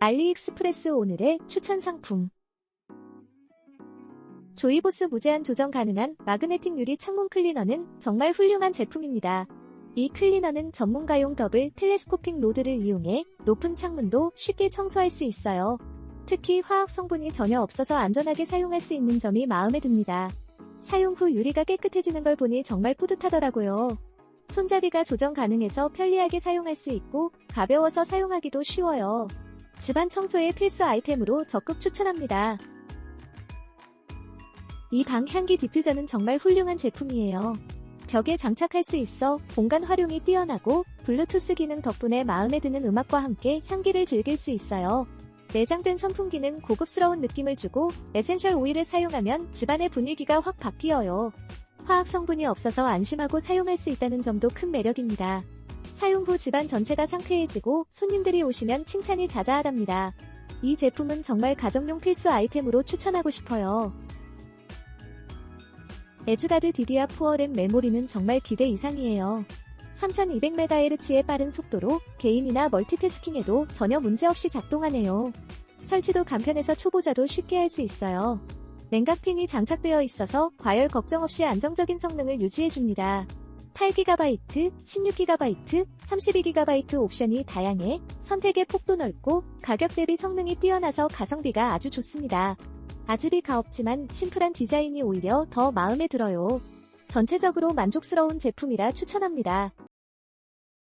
알리익스프레스 오늘의 추천 상품 조이보스 무제한 조정 가능한 마그네틱 유리 창문 클리너는 정말 훌륭한 제품입니다. 이 클리너는 전문가용 더블 텔레스코픽 로드를 이용해 높은 창문도 쉽게 청소할 수 있어요. 특히 화학 성분이 전혀 없어서 안전하게 사용할 수 있는 점이 마음에 듭니다. 사용 후 유리가 깨끗해지는 걸 보니 정말 뿌듯하더라고요. 손잡이가 조정 가능해서 편리하게 사용할 수 있고 가벼워서 사용하기도 쉬워요. 집안 청소의 필수 아이템으로 적극 추천합니다. 이 방 향기 디퓨저는 정말 훌륭한 제품이에요. 벽에 장착할 수 있어 공간 활용이 뛰어나고 블루투스 기능 덕분에 마음에 드는 음악과 함께 향기를 즐길 수 있어요. 내장된 선풍기는 고급스러운 느낌을 주고 에센셜 오일을 사용하면 집안의 분위기가 확 바뀌어요. 화학 성분이 없어서 안심하고 사용할 수 있다는 점도 큰 매력입니다. 사용 후 집안 전체가 상쾌해지고 손님들이 오시면 칭찬이 자자하답니다. 이 제품은 정말 가정용 필수 아이템으로 추천하고 싶어요. 에즈가드 디디아 푸어램 메모리는 정말 기대 이상이에요. 3200MHz의 빠른 속도로 게임이나 멀티태스킹에도 전혀 문제없이 작동하네요. 설치도 간편해서 초보자도 쉽게 할 수 있어요. 냉각핀이 장착되어 있어서 과열 걱정 없이 안정적인 성능을 유지해줍니다. 8GB, 16GB, 32GB 옵션이 다양해 선택의 폭도 넓고 가격 대비 성능이 뛰어나서 가성비가 아주 좋습니다. 아즈비가 없지만 심플한 디자인이 오히려 더 마음에 들어요. 전체적으로 만족스러운 제품이라 추천합니다.